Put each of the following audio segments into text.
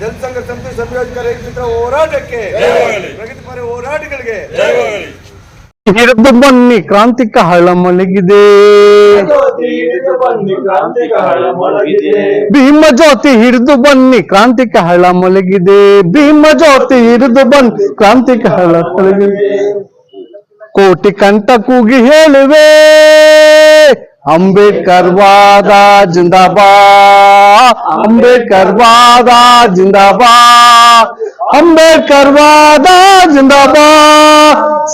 ಜನಸಂಘ ಸಮಿತಿ ಸಂಯೋಜಕ ರೈತರ ಹೋರಾಟಕ್ಕೆ ಜಯವಾಗಲಿ. ಪ್ರಗತಿಪರ ಹೋರಾಟಗಳಿಗೆ ಜಯವಾಗಲಿ ಹಿಡಿದು ಬನ್ನಿ ಕ್ರಾಂತಿಕ ಹಳ ಮಲಗಿದೆ. ಭೀಮ ಜ್ಯೋತಿ ಹಿಡಿದು ಬನ್ನಿ ಕ್ರಾಂತಿಕ ಹಳ ಮಲಗಿದೆ. ಭೀಮ ಜ್ಯೋತಿ ಹಿಡಿದು ಬನ್ನಿ ಕ್ರಾಂತಿಕ ಹಳ ಮಲಗಿದೆ. ಕೋಟಿ ಕಂಠ ಕೂಗಿ ಹೇಳುವೆ. ಅಂಬೇಡ್ಕರ್ ವಾದ ಜಿಂದಾಬಾ ಅಂಬೇಡ್ಕರ್ ವಾದ ಜಿಂದಾಬಾ ಅಂಬೇಡ್ಕರ್ ವಾದ ಜಿಂದಾಬಾ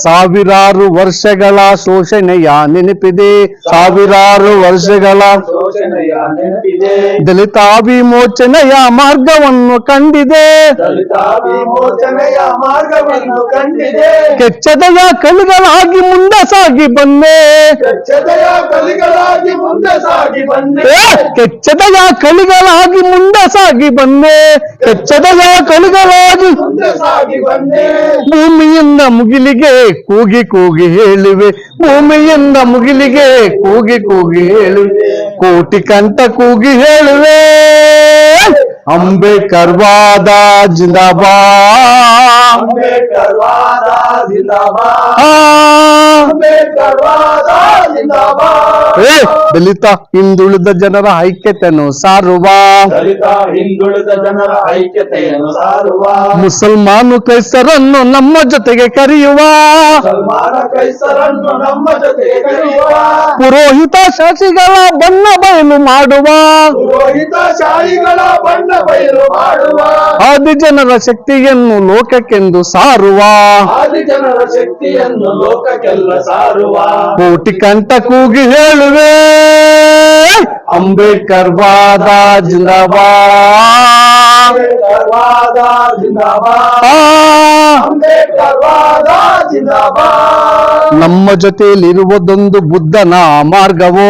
ಸಾವಿರಾರು ವರ್ಷಗಳ ಶೋಷಣೆಯ ನೆನಪಿದೆ. ಸಾವಿರಾರು ವರ್ಷಗಳ ಶೋಷಣೆಯ ನೆನಪಿದೆ ದಲಿತ ವಿಮೋಚನೆಯ ಮಾರ್ಗವನ್ನು ಕಂಡಿದೆ. ಕೆಚ್ಚದೆಯ ಕಲಿಗಳಾಗಿ ಮುಂದೆ ಸಾಗಿ ಬಂದೆ. ಸ್ವಚ್ಛತೆಯ ಕೆಚ್ಚದೆಯ ಕಲಿಗಳಾಗಿ ಮುಂದೆ ಸಾಗಿ ಬಂದೆ. ಕೆಚ್ಚದಯ ಬಂದೆ. ಭೂಮಿಯಿಂದ ಮುಗಿಲಿಗೆ ಕೂಗಿ ಕೂಗಿ ಹೇಳುವೆ. ಭೂಮಿಯಿಂದ ಮುಗಿಲಿಗೆ ಕೂಗಿ ಕೂಗಿ ಹೇಳುವೆ. ಕೋಟಿ ಕಂಠ ಕೂಗಿ ಹೇಳುವೆ. ಅಂಬೇಡ್ಕರ್ ವಾದ ಜಿಂದಾಬಾ ಅಂಬೇಡ್ಕರ್ ವಾದ ಜಿಂದಾಬಾದ್. ಆ, ಅಂಬೇಡ್ಕರ್ ಜಿಂದಾಬಾದ್. ಏ ದಲಿತ ಹಿಂದುಳಿದ ಜನರ ಐಕ್ಯತೆಯನ್ನು ಸಾರುವ. ದಲಿತ ಹಿಂದುಳಿದ ಜನರ ಐಕ್ಯತೆಯನ್ನು ಸಾರುವ. ಮುಸಲ್ಮಾನು ಕೈಸರನ್ನು ನಮ್ಮ ಜೊತೆಗೆ ಕರೆಯುವ. ಸಲ್ಮಾನ ಕೈಸರನ್ನು ನಮ್ಮ ಜೊತೆಗೆ ಕರೆಯುವ. ಪುರೋಹಿತ ಶಾಸಿಗಳ ಬಣ್ಣ ಬಯಲು ಮಾಡುವ. ಪುರೋಹಿತ ಶಾಹಿಗಳ ಬಣ್ಣ ಬಯಲು ಮಾಡುವ. ಆದಿ ಜನರ ಶಕ್ತಿಯನ್ನು ಲೋಕಕ್ಕೆಂದು ಸಾರುವ. ಆದಿ ಜನರ ಶಕ್ತಿಯನ್ನು ಲೋಕಕ್ಕೆಲ್ಲ ಸಾರುವ. ಕೋಟಿ ಕಂಠ ಕೂಗಿ ಹೇಳುವೆ. ಅಂಬೇಡ್ಕರ್ ವಾದ ಜಿಂದಾಬಾದ್. ನಮ್ಮ ಜೊತೆಯಲ್ಲಿರುವುದೊಂದು ಬುದ್ಧನ ಮಾರ್ಗವೋ?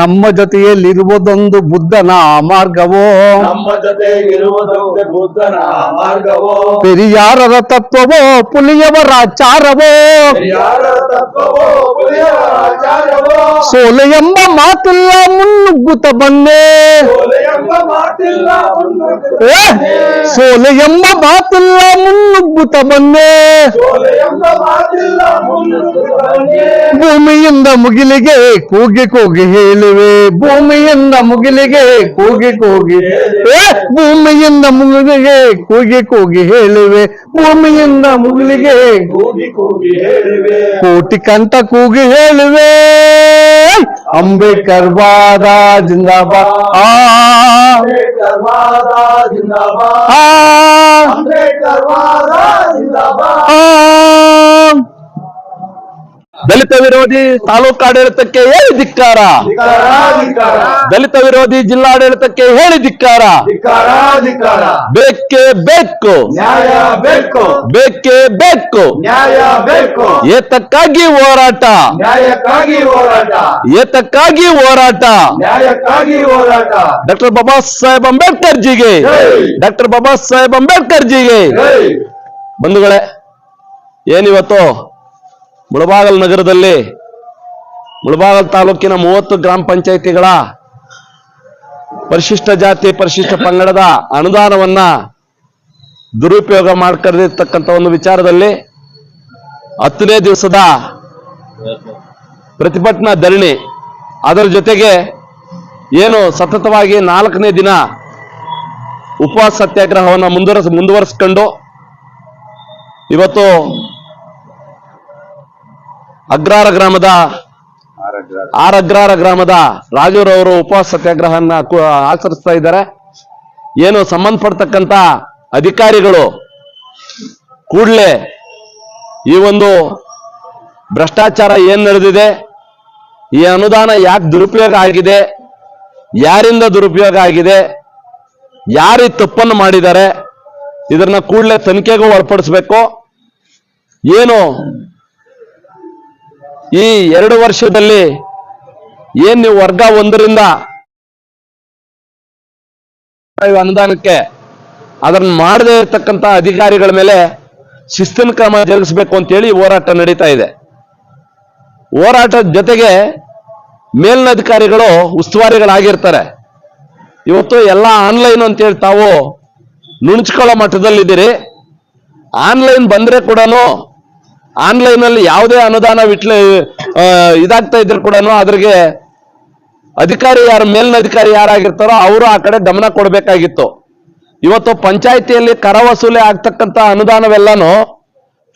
ನಮ್ಮ ಜೊತೆಯಲ್ಲಿರುವುದೊಂದು ಬುದ್ಧನ ಮಾರ್ಗವು? ನಮ್ಮ ಜೊತೆ ಇರುವುದೊಂದೇ ಬುದ್ಧನ ಮಾರ್ಗವು? ಪೆರಿಯಾರರ ತತ್ವವೋ ಪುಲಿಯವರ ಚಾರವೋ ಸೋಲೆ ಎಂಬ ಮಾತಿಲ್ಲ ಮುನ್ನುಗ್ಗುತ್ತ ಬಂದೆ ಏ, ಸೋಲೆ ಎಂಬ ಮಾತಿಲ್ಲ ಮುನ್ನುಗ್ಗುತ್ತ ಬಂದೆ. ಭೂಮಿಯಿಂದ ಮುಗಿಲಿಗೆ ಕೂಗಿ ಕೂಗಿ ಹೇಳುವೆ. ಭೂಮಿಯಿಂದ ಮುಗಿಲಿಗೆ ಕೂಗಿ ಕೂಗಿ. ಏ, ಭೂಮಿಯಿಂದ ಮುಗಿಲಿಗೆ ಕೂಗಿ ಕೂಗಿ ಹೇಳುವೆ. ಭೂಮಿಯಿಂದ ಮುಗಿಲಿಗೆ ಕೂಗಿ ಕೂಗಿ ಹೇಳುವೆ. ಕೋಟಿ ಕಂಠ ಕೂಗಿ ಹೇಳುವೆ. ಅಂಬೇಡ್ಕರ್ ವಾದ ಜಿಂದಾಬಾ ಆ ಅಂಬೇಡ್ಕರ್ ವಾದ ಜಿಂದಾಬಾದ್ ಆ, ಅಂಬೇಡ್ಕರ್ ವಾದ ಜಿಂದಾಬಾದ್ ಆ. ದಲಿತ ವಿರೋಧಿ ತಾಲೂಕಾಡಳಿತಕ್ಕೆ ಹೇಳಿ ಧಿಕ್ಕಾರ. ದಲಿತ ವಿರೋಧಿ ಜಿಲ್ಲಾಡಳಿತಕ್ಕೆ ಹೇಳಿ ಧಿಕ್ಕಾರ. ಬೇಕೇ ಬೇಕು. ಬೇಕು ಬೇಕೇ. ಏತಕ್ಕಾಗಿ ಹೋರಾಟ. ಏತಕ್ಕಾಗಿ ಹೋರಾಟ. ಡಾಕ್ಟರ್ ಬಾಬಾ ಸಾಹೇಬ್ ಅಂಬೇಡ್ಕರ್ ಜಿಗೆ. ಡಾಕ್ಟರ್ ಬಾಬಾ ಸಾಹೇಬ್ ಅಂಬೇಡ್ಕರ್ ಜಿಗೆ. ಬಂಧುಗಳೇ, ಏನಿವತ್ತು ಮುಳಬಾಗಲ್ ನಗರದಲ್ಲಿ, ಮುಳಬಾಗಲ್ ತಾಲೂಕಿನ ಮೂವತ್ತು ಗ್ರಾಮ ಪಂಚಾಯಿತಿಗಳ ಪರಿಶಿಷ್ಟ ಜಾತಿ, ಪರಿಶಿಷ್ಟ ಪಂಗಡದ ಅನುದಾನವನ್ನ ದುರುಪಯೋಗ ಮಾಡ್ಕೊಂಡಿರ್ತಕ್ಕಂಥ ಒಂದು ವಿಚಾರದಲ್ಲಿ ಹತ್ತನೇ ದಿವಸದ ಪ್ರತಿಭಟನಾ ಧರಣಿ. ಅದರ ಜೊತೆಗೆ ಏನು ಸತತವಾಗಿ ನಾಲ್ಕನೇ ದಿನ ಉಪವಾಸ ಸತ್ಯಾಗ್ರಹವನ್ನು ಮುಂದುವರೆಸ್, ಮುಂದುವರಿಸ್ಕೊಂಡು ಇವತ್ತು ಅಗ್ರಾರ ಗ್ರಾಮದ ಆರ್ ಅಗ್ರಾರ ಗ್ರಾಮದ ರಾಜೂರವರು ಉಪವಾಸ ಸತ್ಯಾಗ್ರಹನ ಕು- ಆಚರಿಸ್ತಾ ಇದ್ದಾರೆ. ಏನು ಸಂಬಂಧಪಡ್ತಕ್ಕಂತ ಅಧಿಕಾರಿಗಳು ಕೂಡಲೇ ಈ ಒಂದು ಭ್ರಷ್ಟಾಚಾರ ಏನ್ ನಡೆದಿದೆ, ಈ ಅನುದಾನ ಯಾಕೆ ದುರುಪಯೋಗ ಆಗಿದೆ, ಯಾರಿಂದ ದುರುಪಯೋಗ ಆಗಿದೆ, ಯಾರು ತಪ್ಪನ್ನು ಮಾಡಿದ್ದಾರೆ, ಇದನ್ನ ಕೂಡಲೇ ತನಿಖೆಗೂ ಒಳಪಡಿಸ್ಬೇಕು. ಏನು ಈ ಎರಡು ವರ್ಷದಲ್ಲಿ ಏನ್ ನೀವು ವರ್ಗ ಒಂದರಿಂದ ಅನುದಾನಕ್ಕೆ ಅದನ್ನ ಮಾಡದೇ ಇರತಕ್ಕಂತ ಅಧಿಕಾರಿಗಳ ಮೇಲೆ ಶಿಸ್ತಿನ ಕ್ರಮ ಜರುಗಿಸಬೇಕು ಅಂತೇಳಿ ಹೋರಾಟ ನಡೀತಾ ಇದೆ. ಹೋರಾಟದ ಜೊತೆಗೆ ಮೇಲಿನ ಅಧಿಕಾರಿಗಳು ಉಸ್ತುವಾರಿಗಳಾಗಿರ್ತಾರೆ. ಇವತ್ತು ಎಲ್ಲ ಆನ್ಲೈನ್ ಅಂತೇಳಿ ತಾವು ನುಣುಚ್ಕೊಳ್ಳೋ ಮಟ್ಟದಲ್ಲಿದ್ದೀರಿ. ಆನ್ಲೈನ್ ಬಂದ್ರೆ ಕೂಡ ಆನ್ಲೈನ್ ಅಲ್ಲಿ ಯಾವುದೇ ಅನುದಾನ ವಿಟ್ಲ ಇದಾಗ್ತಾ ಇದ್ರು ಕೂಡ ಅದ್ರಿಗೆ ಅಧಿಕಾರಿ ಯಾರು, ಮೇಲಿನ ಅಧಿಕಾರಿ ಯಾರಾಗಿರ್ತಾರೋ ಅವರು ಆ ಕಡೆ ಗಮನ ಕೊಡಬೇಕಾಗಿತ್ತು. ಇವತ್ತು ಪಂಚಾಯಿತಿಯಲ್ಲಿ ಕರ ವಸೂಲಿ ಆಗ್ತಕ್ಕಂತ ಅನುದಾನವೆಲ್ಲಾನು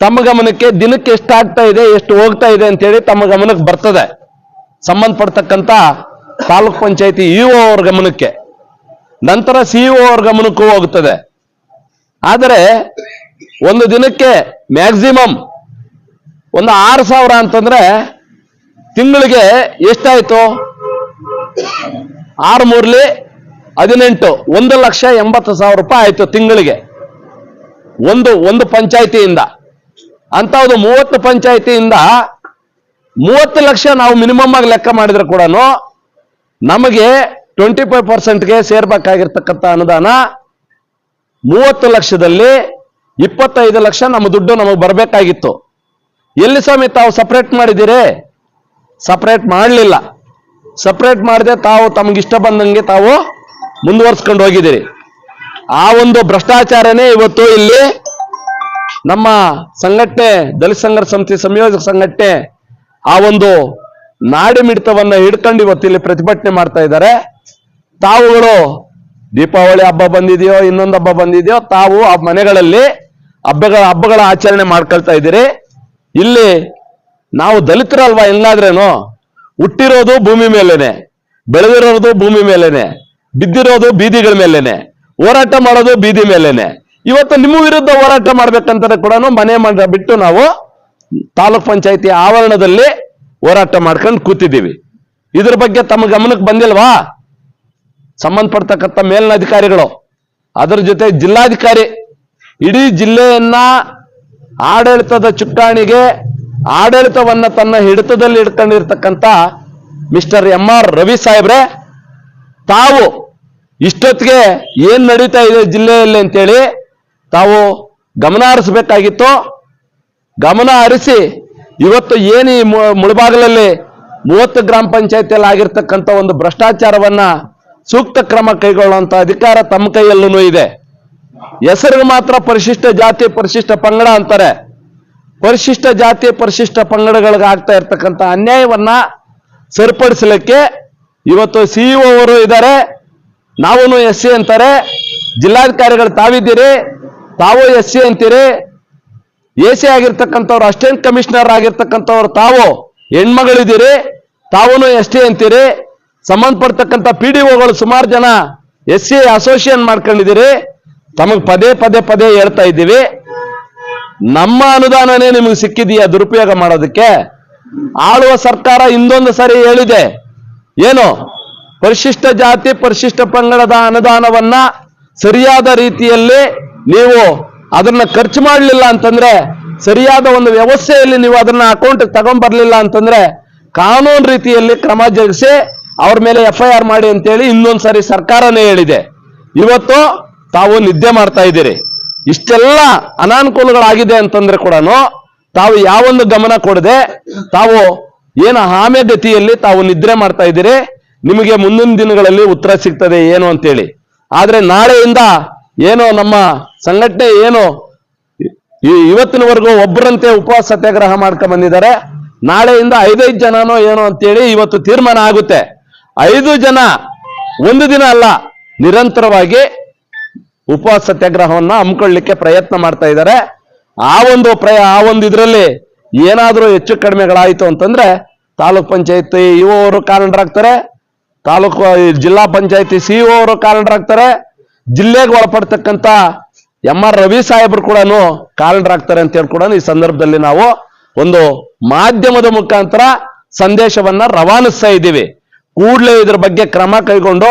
ತಮ್ಮ ಗಮನಕ್ಕೆ ದಿನಕ್ಕೆ ಎಷ್ಟಾಗ್ತಾ ಇದೆ, ಎಷ್ಟು ಹೋಗ್ತಾ ಇದೆ ಅಂತೇಳಿ ತಮ್ಮ ಗಮನಕ್ಕೆ ಬರ್ತದೆ. ಸಂಬಂಧಪಡ್ತಕ್ಕಂತ ತಾಲೂಕ್ ಪಂಚಾಯತಿ ಇಒ ಅವ್ರ ಗಮನಕ್ಕೆ. ನಂತರ ಸಿಇಒ ಅವ್ರ ಗಮನಕ್ಕೂ ಹೋಗುತ್ತದೆ ಆದರೆ ಒಂದು ದಿನಕ್ಕೆ ಮ್ಯಾಕ್ಸಿಮಮ್ ಒಂದು ಆರು ಸಾವಿರ ಅಂತಂದ್ರೆ ತಿಂಗಳಿಗೆ ಎಷ್ಟಾಯ್ತು? ಆರು ಮೂರ್ಲಿ ಹದಿನೆಂಟು, ಒಂದು ಲಕ್ಷ ಎಂಬತ್ತು ಸಾವಿರ ರೂಪಾಯಿ ಆಯ್ತು ತಿಂಗಳಿಗೆ. ಒಂದು ಒಂದು ಪಂಚಾಯಿತಿಯಿಂದ. ಅಂತವ್ದು ಮೂವತ್ತು ಪಂಚಾಯಿತಿಯಿಂದ ಮೂವತ್ತು ಲಕ್ಷ ನಾವು ಮಿನಿಮಮ್ ಆಗಿ ಲೆಕ್ಕ ಮಾಡಿದ್ರೆ ಕೂಡ ನಮಗೆ ಟ್ವೆಂಟಿ ಫೈವ್ ಪರ್ಸೆಂಟ್ಗೆ ಸೇರ್ಬೇಕಾಗಿರ್ತಕ್ಕಂಥ ಅನುದಾನ ಮೂವತ್ತು ಲಕ್ಷದಲ್ಲಿ ಇಪ್ಪತ್ತೈದು ಲಕ್ಷ ನಮ್ಮ ದುಡ್ಡು ನಮಗೆ ಬರಬೇಕಾಗಿತ್ತು. ಎಲ್ಲಿ ಸ್ವಾಮಿ ತಾವು ಸಪ್ರೇಟ್ ಮಾಡಿದ್ದೀರಿ? ಸಪ್ರೇಟ್ ಮಾಡಲಿಲ್ಲ. ಸಪ್ರೇಟ್ ಮಾಡಿದೆ ತಾವು ತಮಗಿಷ್ಟ ಬಂದಂಗೆ ತಾವು ಮುಂದುವರ್ಸ್ಕೊಂಡು ಹೋಗಿದ್ದೀರಿ. ಆ ಒಂದು ಭ್ರಷ್ಟಾಚಾರನೇ ಇವತ್ತು ಇಲ್ಲಿ ನಮ್ಮ ಸಂಘಟನೆ, ದಲಿತ ಸಂಘರ್ಷ ಸಮಿತಿ ಸಂಯೋಜಕ ಸಂಘಟನೆ ಆ ಒಂದು ನಾಡಿ ಮಿಡಿತವನ್ನ ಹಿಡ್ಕೊಂಡು ಇವತ್ತು ಇಲ್ಲಿ ಪ್ರತಿಭಟನೆ ಮಾಡ್ತಾ ಇದ್ದಾರೆ. ತಾವುಗಳು ದೀಪಾವಳಿ ಹಬ್ಬ ಬಂದಿದೆಯೋ, ಇನ್ನೊಂದು ಹಬ್ಬ ಬಂದಿದೆಯೋ, ತಾವು ಆ ಮನೆಗಳಲ್ಲಿ ಹಬ್ಬಗಳ ಹಬ್ಬಗಳ ಆಚರಣೆ ಮಾಡ್ಕೊಳ್ತಾ ಇದ್ದೀರಿ. ಇಲ್ಲಿ ನಾವು ದಲಿತರಲ್ವಾ ಇಲ್ಲಾದ್ರೇನು? ಹುಟ್ಟಿರೋದು ಭೂಮಿ ಮೇಲೇನೆ, ಬೆಳೆದಿರೋದು ಭೂಮಿ ಮೇಲೇನೆ, ಬಿದ್ದಿರೋದು ಬೀದಿಗಳ ಮೇಲೇನೆ, ಹೋರಾಟ ಮಾಡೋದು ಬೀದಿ ಮೇಲೇನೆ. ಇವತ್ತು ನಿಮ್ಮ ವಿರುದ್ಧ ಹೋರಾಟ ಮಾಡ್ಬೇಕಂತಾರೆ ಕೂಡ ಮನೆ ಮಂಡ ಬಿಟ್ಟು ನಾವು ತಾಲೂಕ್ ಪಂಚಾಯತಿ ಆವರಣದಲ್ಲಿ ಹೋರಾಟ ಮಾಡ್ಕೊಂಡು ಕೂತಿದ್ದೀವಿ. ಇದ್ರ ಬಗ್ಗೆ ತಮ್ಮ ಗಮನಕ್ಕೆ ಬಂದಿಲ್ವಾ? ಸಂಬಂಧಪಡ್ತಕ್ಕಂಥ ಮೇಲಿನ ಅಧಿಕಾರಿಗಳು, ಅದರ ಜೊತೆ ಜಿಲ್ಲಾಧಿಕಾರಿ, ಇಡೀ ಜಿಲ್ಲೆಯನ್ನ ಆಡಳಿತದ ಚುಕ್ಕಾಣಿಗೆ ಆಡಳಿತವನ್ನ ತನ್ನ ಹಿಡಿತದಲ್ಲಿ ಇಟ್ಕೊಂಡಿರ್ತಕ್ಕಂಥ ಮಿಸ್ಟರ್ ಎಂ ಆರ್ ರವಿ ಸಾಹೇಬ್ರೆ, ತಾವು ಇಷ್ಟೊತ್ತಿಗೆ ಏನ್ ನಡೀತಾ ಇದೆ ಜಿಲ್ಲೆಯಲ್ಲಿ ಅಂತೇಳಿ ತಾವು ಗಮನ ಹರಿಸಬೇಕಾಗಿತ್ತು. ಗಮನ ಹರಿಸಿ ಇವತ್ತು ಏನು ಈ ಮುಳಬಾಗಲಲ್ಲಿ ಮೂವತ್ತು ಗ್ರಾಮ ಪಂಚಾಯತಿಯಲ್ಲಿ ಆಗಿರ್ತಕ್ಕಂಥ ಒಂದು ಭ್ರಷ್ಟಾಚಾರವನ್ನ ಸೂಕ್ತ ಕ್ರಮ ಕೈಗೊಳ್ಳುವಂತ ಅಧಿಕಾರ ತಮ್ಮ ಕೈಯಲ್ಲೂ ಇದೆ. ಹೆಸರಿಗೆ ಮಾತ್ರ ಪರಿಶಿಷ್ಟ ಜಾತಿ, ಪರಿಶಿಷ್ಟ ಪಂಗಡ ಅಂತಾರೆ. ಪರಿಶಿಷ್ಟ ಜಾತಿ, ಪರಿಶಿಷ್ಟ ಪಂಗಡಗಳಿಗೆ ಆಗ್ತಾ ಇರ್ತಕ್ಕಂಥ ಅನ್ಯಾಯವನ್ನ ಸರಿಪಡಿಸಲಿಕ್ಕೆ ಇವತ್ತು ಸಿಇಒ ಅವರು ಇದ್ದಾರೆ. ನಾವು ಎಸ್ ಸಿ ಅಂತಾರೆ. ಜಿಲ್ಲಾಧಿಕಾರಿಗಳು ತಾವಿದ್ದೀರಿ. ತಾವು ಎಸ್ ಸಿ ಅಂತೀರಿ. ಎ ಸಿ ಆಗಿರ್ತಕ್ಕಂಥವ್ರು ಅಸಿಸ್ಟೆಂಟ್ ಕಮಿಷನರ್ ಆಗಿರ್ತಕ್ಕಂಥವ್ರು ತಾವು ಹೆಣ್ಮಗಳಿದ್ದೀರಿ. ತಾವು ಎಸ್ ಟಿ ಅಂತೀರಿ. ಸಂಬಂಧಪಡ್ತಕ್ಕಂಥ ಪಿ ಡಿ ಒಗಳು ಸುಮಾರು ಜನ ಎಸ್ ಸಿ ಅಸೋಸಿಯೇಷನ್ ಮಾಡ್ಕೊಂಡಿದ್ದೀರಿ. ತಮಗೆ ಪದೇ ಪದೇ ಪದೇ ಹೇಳ್ತಾ ಇದ್ದೀವಿ. ನಮ್ಮ ಅನುದಾನನೇ ನಿಮಗೆ ಸಿಕ್ಕಿದೆಯಾ, ದುರುಪಯೋಗ ಮಾಡೋದಕ್ಕೆ. ಆಳುವ ಸರ್ಕಾರ ಇನ್ನೊಂದು ಸಾರಿ ಹೇಳಿದೆ. ಏನು? ಪರಿಶಿಷ್ಟ ಜಾತಿ, ಪರಿಶಿಷ್ಟ ಪಂಗಡದ ಅನುದಾನವನ್ನ ಸರಿಯಾದ ರೀತಿಯಲ್ಲಿ ನೀವು ಅದನ್ನ ಖರ್ಚು ಮಾಡಲಿಲ್ಲ ಅಂತಂದ್ರೆ, ಸರಿಯಾದ ಒಂದು ವ್ಯವಸ್ಥೆಯಲ್ಲಿ ನೀವು ಅದನ್ನ ಅಕೌಂಟ್ ತಗೊಂಡ್ಬರ್ಲಿಲ್ಲ ಅಂತಂದ್ರೆ, ಕಾನೂನು ರೀತಿಯಲ್ಲಿ ಕ್ರಮ ಜರುಗಿಸಿ ಅವ್ರ ಮೇಲೆ ಎಫ್ ಆರ್ ಮಾಡಿ ಅಂತೇಳಿ ಇನ್ನೊಂದು ಸಾರಿ ಸರ್ಕಾರನೇ ಹೇಳಿದೆ. ಇವತ್ತು ತಾವು ನಿದ್ದೆ ಮಾಡ್ತಾ ಇದ್ದೀರಿ. ಇಷ್ಟೆಲ್ಲ ಅನಾನುಕೂಲಗಳಾಗಿದೆ ಅಂತಂದ್ರೆ ಕೂಡ ತಾವು ಯಾವೊಂದು ಗಮನ ಕೊಡದೆ ತಾವು ಏನು ಆಮೆ ಗತಿಯಲ್ಲಿ ತಾವು ನಿದ್ರೆ ಮಾಡ್ತಾ ಇದ್ದೀರಿ. ನಿಮಗೆ ಮುಂದಿನ ದಿನಗಳಲ್ಲಿ ಉತ್ತರ ಸಿಗ್ತದೆ ಏನು ಅಂತೇಳಿ. ಆದ್ರೆ ನಾಳೆಯಿಂದ ಏನು ನಮ್ಮ ಸಂಘಟನೆ ಏನು ಇವತ್ತಿನವರೆಗೂ ಒಬ್ಬರಂತೆ ಉಪವಾಸ ಸತ್ಯಾಗ್ರಹ ಮಾಡ್ಕೊಂಡ್ ಬಂದಿದ್ದಾರೆ. ನಾಳೆಯಿಂದ ಐದೈದು ಜನನೋ ಏನೋ ಅಂತೇಳಿ ಇವತ್ತು ತೀರ್ಮಾನ ಆಗುತ್ತೆ. ಐದು ಜನ ಒಂದು ದಿನ ಅಲ್ಲ, ನಿರಂತರವಾಗಿ ಉಪವಾಸ ಸತ್ಯಾಗ್ರಹವನ್ನ ಹಮ್ಮಿಕೊಳ್ಳಲಿಕ್ಕೆ ಪ್ರಯತ್ನ ಮಾಡ್ತಾ ಇದ್ದಾರೆ. ಆ ಒಂದು ಪ್ರಯ, ಆ ಒಂದು ಇದರಲ್ಲಿ ಏನಾದರೂ ಹೆಚ್ಚು ಕಡಿಮೆಗಳಾಯಿತು ಅಂತಂದ್ರೆ ತಾಲೂಕ್ ಪಂಚಾಯತಿ ಅವರು ಕಾರಣರಾಗ್ತಾರೆ ತಾಲೂಕು ಜಿಲ್ಲಾ ಪಂಚಾಯತಿ ಸಿಇಒ ಅವರು ಕಾರಣರಾಗ್ತಾರೆ ಜಿಲ್ಲೆಗೆ ಒಳಪಡ್ತಕ್ಕಂಥ ಎಂ ಆರ್ ರವಿ ಸಾಹೇಬರು ಕೂಡ ಕಾರಣರಾಗ್ತಾರೆ ಅಂತ ಹೇಳಿ ಕೂಡ ಈ ಸಂದರ್ಭದಲ್ಲಿ ನಾವು ಒಂದು ಮಾಧ್ಯಮದ ಮುಖಾಂತರ ಸಂದೇಶವನ್ನ ರವಾನಿಸ್ತಾ ಇದ್ದೀವಿ. ಕೂಡಲೇ ಇದ್ರ ಬಗ್ಗೆ ಕ್ರಮ ಕೈಗೊಂಡು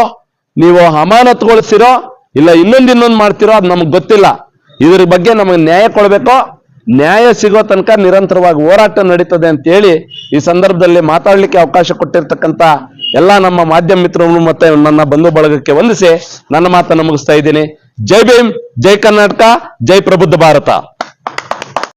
ನೀವು ಅಮಾನತುಗೊಳಿಸಿರೋ ಇಲ್ಲ, ಇನ್ನೊಂದು ಇನ್ನೊಂದು ಮಾಡ್ತಿರೋ ಅದು ನಮ್ಗೆ ಗೊತ್ತಿಲ್ಲ. ಇದ್ರ ಬಗ್ಗೆ ನಮಗೆ ನ್ಯಾಯ ಕೊಡಬೇಕು? ನ್ಯಾಯ ಸಿಗೋ ತನಕ ನಿರಂತರವಾಗಿ ಹೋರಾಟ ನಡೀತದೆ ಅಂತ ಹೇಳಿ ಈ ಸಂದರ್ಭದಲ್ಲಿ ಮಾತಾಡಲಿಕ್ಕೆ ಅವಕಾಶ ಕೊಟ್ಟಿರ್ತಕ್ಕಂಥ ಎಲ್ಲ ನಮ್ಮ ಮಾಧ್ಯಮ ಮಿತ್ರರು ಮತ್ತೆ ನನ್ನ ಬಂಧು ಬಳಗಕ್ಕೆ ವಂದಿಸಿ ನನ್ನ ಮಾತನ್ನು ಮುಗಿಸ್ತಾ ಇದ್ದೀನಿ. ಜೈ ಭೀಮ್, ಜೈ ಕರ್ನಾಟಕ, ಜೈ ಪ್ರಬುದ್ಧ ಭಾರತ.